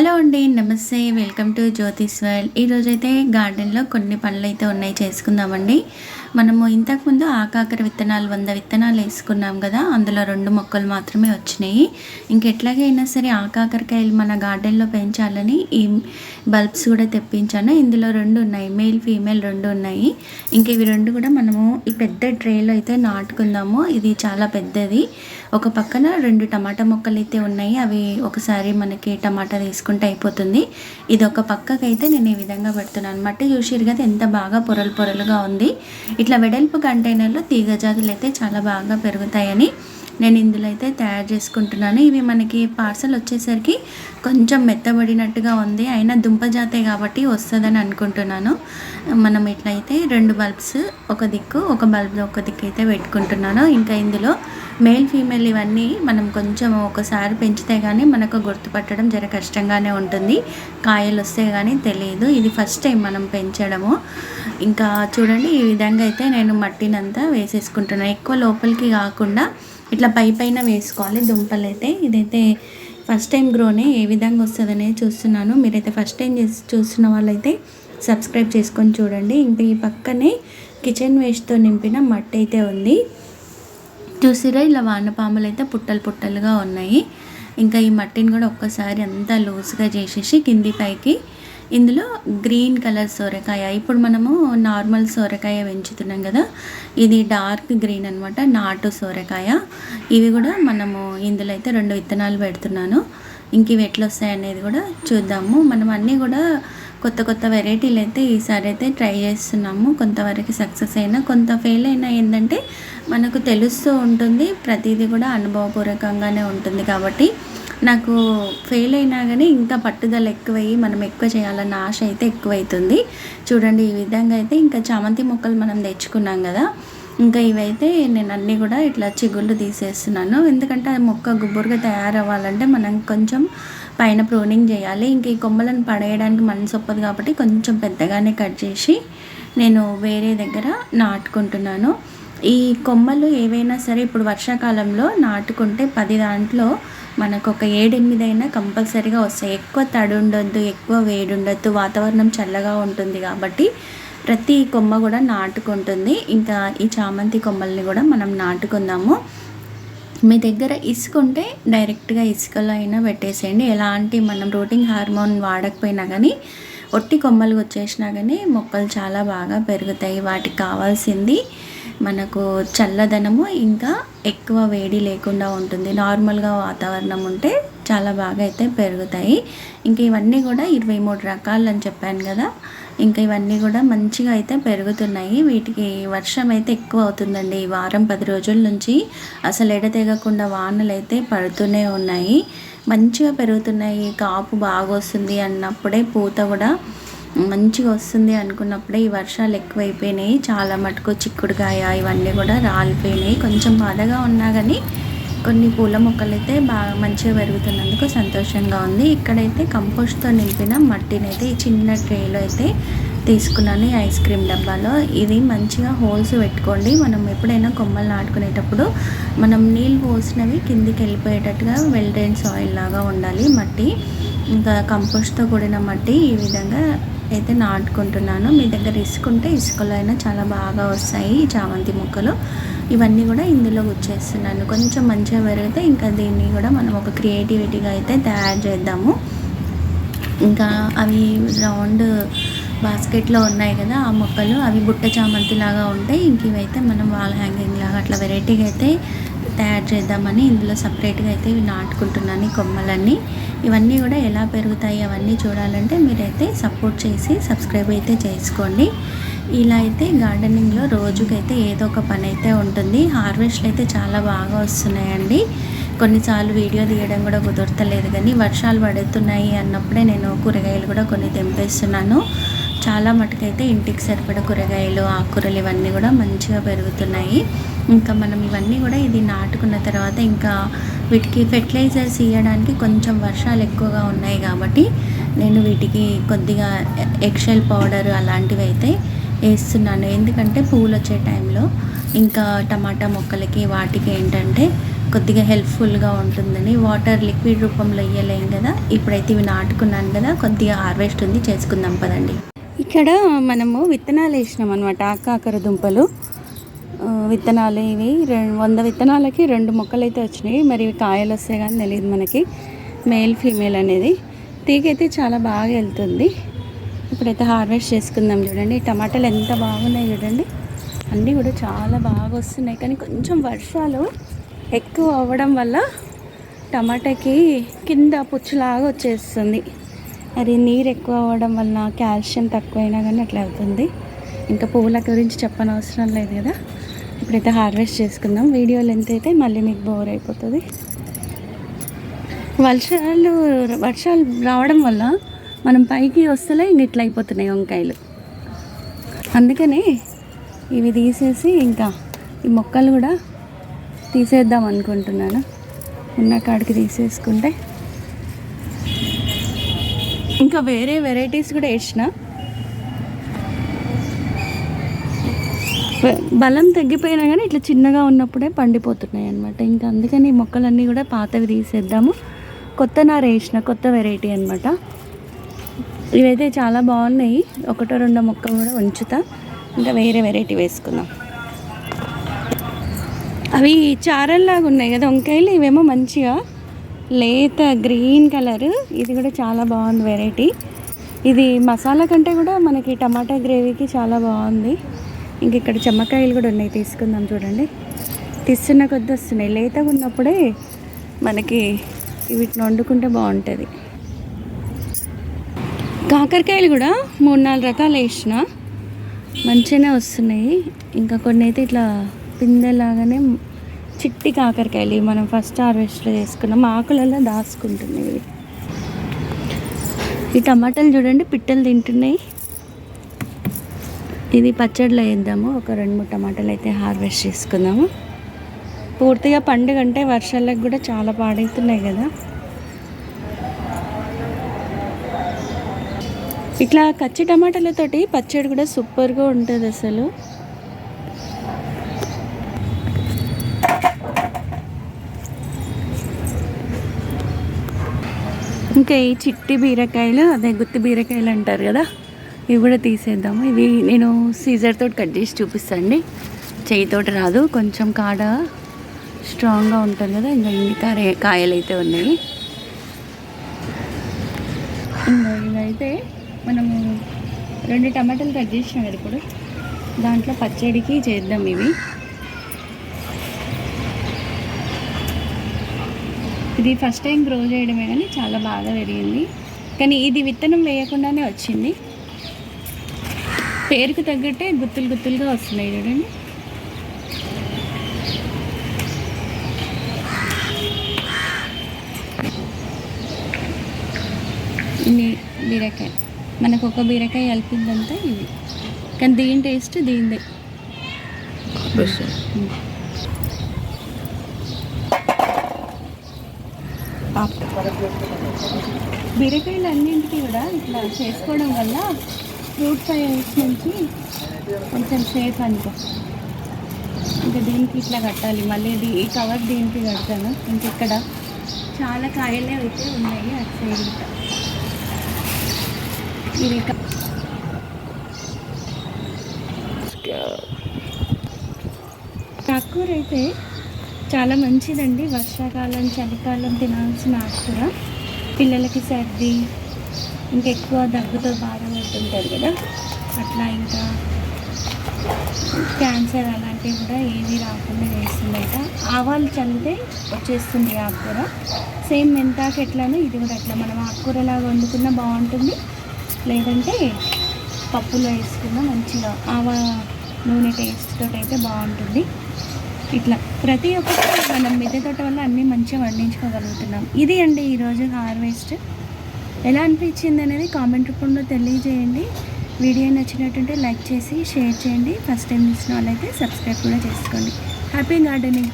Hello అండి నమస్తే welcome to Jyothish world. ఈరోజైతే గార్డెన్లో కొన్ని పనులు అయితే ఉన్నాయి చేసుకుందామండి. మనము ఇంతకుముందు ఆకాకర విత్తనాలు వంద విత్తనాలు వేసుకున్నాం కదా అందులో రెండు మొక్కలు మాత్రమే వచ్చినాయి. ఇంకెట్లాగైనా సరే ఆకాకరకాయలు మన గార్డెన్లో పెంచాలని ఈ బల్బ్స్ కూడా తెప్పించాను. ఇందులో రెండు ఉన్నాయి మేల్ ఫీమేల్ రెండు ఉన్నాయి. ఇంక ఇవి రెండు కూడా మనము ఈ పెద్ద ట్రేలో అయితే నాటుకుందాము. ఇది చాలా పెద్దది. ఒక పక్కన రెండు టమాటా మొక్కలు అయితే ఉన్నాయి. అవి ఒకసారి మనకి టమాటా తీసుకుంటే అయిపోతుంది. ఇది ఒక పక్కకైతే నేను ఈ విధంగా పెడుతున్నాను మట్టి చూసిరు కదా ఎంత బాగా పొరలు పొరలుగా ఉంది. ఇట్లా వెడల్పు కంటైనర్లో తీగజాతులు అయితే చాలా బాగా పెరుగుతాయని నేను ఇందులో అయితే తయారు చేసుకుంటున్నాను. ఇవి మనకి పార్సల్ వచ్చేసరికి కొంచెం మెత్తబడినట్టుగా ఉంది. అయినా దుంప జాతే కాబట్టి వస్తుందని అనుకుంటున్నాను. మనం ఇట్లయితే రెండు బల్బ్స్ ఒక దిక్కు ఒక బల్బ్ ఒక దిక్కు అయితే పెట్టుకుంటున్నాను. ఇంకా ఇందులో మేల్ ఫీమేల్ ఇవన్నీ మనం కొంచెం ఒకసారి పెంచితే కానీ మనకు గుర్తుపట్టడం జర కష్టంగానే ఉంటుంది. కాయలు వస్తే కానీ తెలియదు ఇది ఫస్ట్ టైం మనం పెంచడము. ఇంకా చూడండి ఈ విధంగా అయితే నేను మట్టినంతా వేసేసుకుంటున్నాను ఎక్కువ లోపలికి కాకుండా ఇట్లా పై పైన వేసుకోవాలి. దుంపలు అయితే ఇదైతే ఫస్ట్ టైం గ్రోనే ఏ విధంగా వస్తుందనే చూస్తున్నాను. మీరైతే ఫస్ట్ టైం చేసి చూస్తున్న వాళ్ళైతే సబ్స్క్రైబ్ చేసుకొని చూడండి. ఇంకా ఈ పక్కనే కిచెన్ వేస్ట్తో నింపిన మట్టి అయితే ఉంది. చూసిరా ఇలా వానపాములు అయితే పుట్టలు పుట్టలుగా ఉన్నాయి. ఇంకా ఈ మట్టిని కూడా ఒక్కసారి అంతా లూజ్గా చేసేసి కింది పైకి ఇందులో గ్రీన్ కలర్ సోరకాయ. ఇప్పుడు మనము నార్మల్ సోరకాయ పెంచుతున్నాం కదా ఇది డార్క్ గ్రీన్ అనమాట నాటు సోరకాయ. ఇవి కూడా మనము ఇందులో అయితే రెండు విత్తనాలు పెడుతున్నాను. ఇంక ఇవి ఎట్లా వస్తాయి అనేది కూడా చూద్దాము. మనం అన్నీ కూడా కొత్త కొత్త వెరైటీలు అయితే ఈసారి అయితే ట్రై చేస్తున్నాము. కొంతవరకు సక్సెస్ అయినా కొంత ఫెయిల్ అయినా ఏంటంటే మనకు తెలుస్తూ ఉంటుంది. ప్రతిదీ కూడా అనుభవపూర్వకంగానే ఉంటుంది కాబట్టి నాకు ఫెయిల్ అయినా కానీ ఇంకా పట్టుదల ఎక్కువయ్యి మనం ఎక్కువ చేయాలన్న ఆశ అయితే ఎక్కువైతుంది. చూడండి ఈ విధంగా అయితే ఇంకా చామంతి మొక్కలు మనం తెచ్చుకున్నాం కదా. ఇంకా ఇవైతే నేను అన్నీ కూడా ఇట్లా చిగుళ్ళు తీసేస్తున్నాను. ఎందుకంటే అది మొక్క గుబ్బురుగా తయారవ్వాలంటే మనం కొంచెం పైన ప్రూనింగ్ చేయాలి. ఇంక ఈ కొమ్మలను పడేయడానికి మనసు ఒప్పదు కాబట్టి కొంచెం పెద్దగానే కట్ చేసి నేను వేరే దగ్గర నాటుకుంటున్నాను. ఈ కొమ్మలు ఏవైనా సరే ఇప్పుడు వర్షాకాలంలో నాటుకుంటే పది దాంట్లో మనకు ఒక ఏడెనిమిది అయినా కంపల్సరీగా వస్తాయి. ఎక్కువ తడి ఉండొద్దు ఎక్కువ వేడి ఉండొద్దు వాతావరణం చల్లగా ఉంటుంది కాబట్టి ప్రతి కొమ్మ కూడా నాటుకుంటుంది. ఇంకా ఈ చామంతి కొమ్మల్ని కూడా మనం నాటుకుందాము. మీ దగ్గర ఇసుక ఉంటే డైరెక్ట్గా ఇసుకలో అయినా పెట్టేసేయండి. ఎలాంటి మనం రోటింగ్ హార్మోన్ వాడకపోయినా కానీ ఒట్టి కొమ్మలు వచ్చేసినా కానీ మొక్కలు చాలా బాగా పెరుగుతాయి. వాటికి కావాల్సింది మనకు చల్లదనము ఇంకా ఎక్కువ వేడి లేకుండా ఉంటుంది. నార్మల్గా వాతావరణం ఉంటే చాలా బాగా అయితే పెరుగుతాయి. ఇంకా ఇవన్నీ కూడా ఇరవై మూడు రకాలు అని చెప్పాను కదా. ఇంకా ఇవన్నీ కూడా మంచిగా అయితే పెరుగుతున్నాయి. వీటికి వర్షం అయితే ఎక్కువ అవుతుందండి. ఈ వారం పది రోజుల నుంచి అసలు ఎడతెగకుండా వానలు అయితే పడుతూనే ఉన్నాయి. మంచిగా పెరుగుతున్నాయి. కాపు బాగా వస్తుంది అన్నప్పుడే పూత కూడా మంచిగా వస్తుంది అనుకున్నప్పుడే ఈ వర్షాలు ఎక్కువైపోయినాయి. చాలా మటుకు చిక్కుడుకాయ ఇవన్నీ కూడా రాలిపోయినాయి. కొంచెం బాధగా ఉన్నా కానీ కొన్ని పూల మొక్కలు అయితే బాగా మంచిగా పెరుగుతున్నందుకు సంతోషంగా ఉంది. ఇక్కడైతే కంపోస్ట్తో నింపిన మట్టిని అయితే ఈ చిన్న ట్రేలో అయితే తీసుకున్నాను ఈ ఐస్ క్రీమ్ డబ్బాలో. ఇది మంచిగా హోల్స్ పెట్టుకోండి. మనం ఎప్పుడైనా కొమ్మలు నాటుకునేటప్పుడు మనం నీళ్ళు పోసినవి కిందికి వెళ్ళిపోయేటట్టుగా వెల్డెన్ సాయిల్ లాగా ఉండాలి మట్టి. ఇంకా కంపోస్ట్తో కూడిన మట్టి ఈ విధంగా అయితే నాటుకుంటున్నాను. మీ దగ్గర ఇసుక ఉంటే ఇసుకలో అయినా చాలా బాగా వస్తాయి ఈ చామంతి మొక్కలు. ఇవన్నీ కూడా ఇందులో గుచ్చేస్తున్నాను. కొంచెం మంచిగా పెరిగితే ఇంకా దీన్ని కూడా మనం ఒక క్రియేటివిటీగా అయితే తయారు చేద్దాము. ఇంకా అవి రౌండ్ బాస్కెట్లో ఉన్నాయి కదా ఆ మొక్కలు. అవి బుట్ట చామంతి లాగా ఉంటాయి ఇంక ఇవైతే మనం వాల్ హ్యాంగింగ్ లాగా అట్లా వెరైటీగా అయితే తయారు చేద్దామని ఇందులో సపరేట్గా అయితే ఇవి నాటుకుంటున్నాను ఈ కొమ్మలన్నీ. ఇవన్నీ కూడా ఎలా పెరుగుతాయి అవన్నీ చూడాలంటే మీరైతే సపోర్ట్ చేసి సబ్స్క్రైబ్ అయితే చేసుకోండి. ఇలా అయితే గార్డెనింగ్లో రోజుకైతే ఏదో ఒక పని అయితే ఉంటుంది. హార్వెస్ట్లు అయితే చాలా బాగా వస్తున్నాయండి. కొన్నిసార్లు వీడియో తీయడం కూడా కుదరతలేదు కానీ వర్షాలు పడుతున్నాయి అన్నప్పుడే నేను కూరగాయలు కూడా కొన్ని తెంపేస్తున్నాను. చాలా మటుకైతే ఇంటికి సరిపడ కూరగాయలు ఆకుకూరలు ఇవన్నీ కూడా మంచిగా పెరుగుతున్నాయి. ఇంకా మనం ఇవన్నీ కూడా ఇది నాటుకున్న తర్వాత ఇంకా వీటికి ఫెర్టిలైజర్స్ ఇవ్వడానికి కొంచెం వర్షాలు ఎక్కువగా ఉన్నాయి కాబట్టి నేను వీటికి కొద్దిగా ఎక్షెల్ పౌడర్ అలాంటివి అయితే వేస్తున్నాను. ఎందుకంటే పూలు వచ్చే టైంలో ఇంకా టమాటా మొక్కలకి వాటికి ఏంటంటే కొద్దిగా హెల్ప్ఫుల్గా ఉంటుందని వాటర్ లిక్విడ్ రూపంలో ఇయ్యలేం కదా. ఇప్పుడైతే ఇవి నాటుకున్నాను కదా కొద్దిగా హార్వెస్ట్ ఉంది చేసుకుందాం పదండి. ఇక్కడ మనము విత్తనాలు వేసినాం అనమాట ఆకాకర దుంపలు. విత్తనాలు ఇవి రెండు వంద విత్తనాలకి రెండు మొక్కలు అయితే వచ్చినాయి. మరి ఇవి కాయలు వస్తాయి కానీ తెలియదు మనకి. మేల్ ఫీమేల్ అనేది. తీగైతే చాలా బాగా వెళ్తుంది. ఇప్పుడైతే హార్వెస్ట్ చేసుకుందాం చూడండి. టమాటాలు ఎంత బాగున్నాయి చూడండి. అన్నీ కూడా చాలా బాగా వస్తున్నాయి. కానీ కొంచెం వర్షాలు ఎక్కువ అవ్వడం వల్ల టమాటాకి కింద పుచ్చులాగా వచ్చేస్తుంది. అది నీరు ఎక్కువ అవ్వడం వలన కాల్షియం తక్కువైనా కానీ అట్లా అవుతుంది. ఇంకా పువ్వుల గురించి చెప్పనవసరం లేదు కదా? ఇప్పుడైతే హార్వెస్ట్ చేసుకుందాం. వీడియో లెంత్ అయితే మళ్ళీ మీకు బోర్ అయిపోతుంది. వర్షాలు వర్షాలు రావడం వల్ల మనం పైకి వస్తలే ఇంక ఇట్లా అయిపోతున్నాయి వంకాయలు. అందుకని ఇవి తీసేసి ఇంకా ఈ మొక్కలు కూడా తీసేద్దాం అనుకుంటున్నాను. ఉన్న కాడికి తీసేసుకుంటే ఇంకా వేరే వెరైటీస్ కూడా వేసిన. బలం తగ్గిపోయినా కానీ ఇట్లా చిన్నగా ఉన్నప్పుడే పండిపోతున్నాయి అనమాట ఇంకా అందుకని ఈ మొక్కలన్నీ కూడా పాతవి తీసేద్దాము. కొత్త నార వేసిన కొత్త వెరైటీ అనమాట ఇవైతే చాలా బాగున్నాయి. ఒకటో రెండో మొక్క కూడా ఉంచుతా. ఇంకా వేరే వెరైటీ వేసుకుందాం. అవి చారల్లాగా ఉన్నాయి కదా వంకాయలు ఇవేమో మంచిగా లేత గ్రీన్ కలర్. ఇది కూడా చాలా బాగుంది వెరైటీ. ఇది మసాలా కంటే కూడా మనకి టమాటా గ్రేవీకి చాలా బాగుంది. ఇంక ఇక్కడ చెమ్మకాయలు కూడా ఉన్నాయి తీసుకుందాం చూడండి. తీస్తున్న కొద్ది వస్తున్నాయి. లేతగా ఉన్నప్పుడే మనకి వీటిని వండుకుంటే బాగుంటుంది. కాకరకాయలు కూడా మూడు నాలుగు రకాలు వేసిన. మంచిగానే వస్తున్నాయి. ఇంకా కొన్ని అయితే ఇట్లా పిందెలాగానే చిట్టి కాకరకాయలు మనం ఫస్ట్ హార్వెస్ట్లో చేసుకున్నాం. ఆకులలో దాచుకుంటున్నాయి ఈ టమాటాలు చూడండి పిట్టలు తింటున్నాయి. ఇది పచ్చడిలో వేద్దాము. ఒక రెండు మూడు టమాటాలు అయితే హార్వెస్ట్ చేసుకుందాము. పూర్తిగా పండుగ అంటే వర్షాలకు కూడా చాలా పాడవుతున్నాయి కదా. ఇట్లా కచ్చి టమాటాలతోటి పచ్చడి కూడా సూపర్గా ఉంటుంది అసలు. ఇంకా ఈ చిట్టి బీరకాయలు అదే గుత్తి బీరకాయలు అంటారు కదా ఇవి కూడా తీసేద్దాము. ఇవి నేను సీజర్తో కట్ చేసి చూపిస్తాండి. చేయితోటి రాదు కొంచెం కాడ స్ట్రాంగ్గా ఉంటుంది కదా ఇంకా ఇన్ని కారే కాయలు అయితే ఉన్నాయి. ఇంకా ఇవైతే మనము రెండు టమాటాలు కట్ చేసినాం కదా ఇప్పుడు. దాంట్లో పచ్చడికి చేద్దాం ఇవి. ఇది ఫస్ట్ టైం గ్రో చేయడమే కానీ చాలా బాగా పెరిగింది. కానీ ఇది విత్తనం వేయకుండానే వచ్చింది. పేరుకు తగ్గట్టే గుత్తులు గుత్తులుగా వస్తున్నాయి చూడండి. బీరకాయ మనకు ఒక బీరకాయ కలిపిందంతా ఇది. కానీ దీని టేస్ట్ దీనిదే. బీరకాయలు అన్నింటికి కూడా ఇట్లా చేసుకోవడం వల్ల ఫ్రూట్ ఫ్రైస్ నుంచి కొంచెం సేఫ్ అనుకో. ఇంకా దీనికి ఇట్లా కట్టాలి. మళ్ళీ ఇది ఈ కవర్ దీనికి కడతాను. ఇంక ఇక్కడ చాలా కాయలే అయితే ఉన్నాయి అటు సైడ్ ఇది ఆకుకూర అయితే చాలా మంచిదండి. వర్షాకాలం చలికాలం తినాల్సిన ఆకుకూర. పిల్లలకి సర్ది ఇంకెక్కువ దగ్గుతో బాధపడుతుంటారు కదా. అట్లా ఇంకా క్యాన్సర్ అలాంటివి కూడా ఏవి రాకుండా చేస్తుందట. ఆవాలు చల్లితే వచ్చేస్తుంది ఆకుకూర. సేమ్ మెంతాకు ఎట్లానో ఇది కూడా అట్లా. మనం ఆకుకూరలాగా వండుకున్నా బాగుంటుంది. లేదంటే పప్పులో వేసుకున్నా మంచిగా ఆవా నూనె టేస్ట్తో అయితే బాగుంటుంది. ఇట్లా ప్రతి ఒక్కటి మనం మిద్దె తోట వల్ల అన్నీ మంచిగా వండించుకోగలుగుతున్నాం ఇది అండి ఈరోజు హార్వెస్ట్. ఎలా అనిపించింది అనేది కామెంట్ రూపంలో తెలియజేయండి. వీడియో నచ్చినట్టుంటే లైక్ చేసి షేర్ చేయండి. ఫస్ట్ టైం చూసిన వాళ్ళైతే సబ్స్క్రైబ్ కూడా చేసుకోండి. Happy gardening.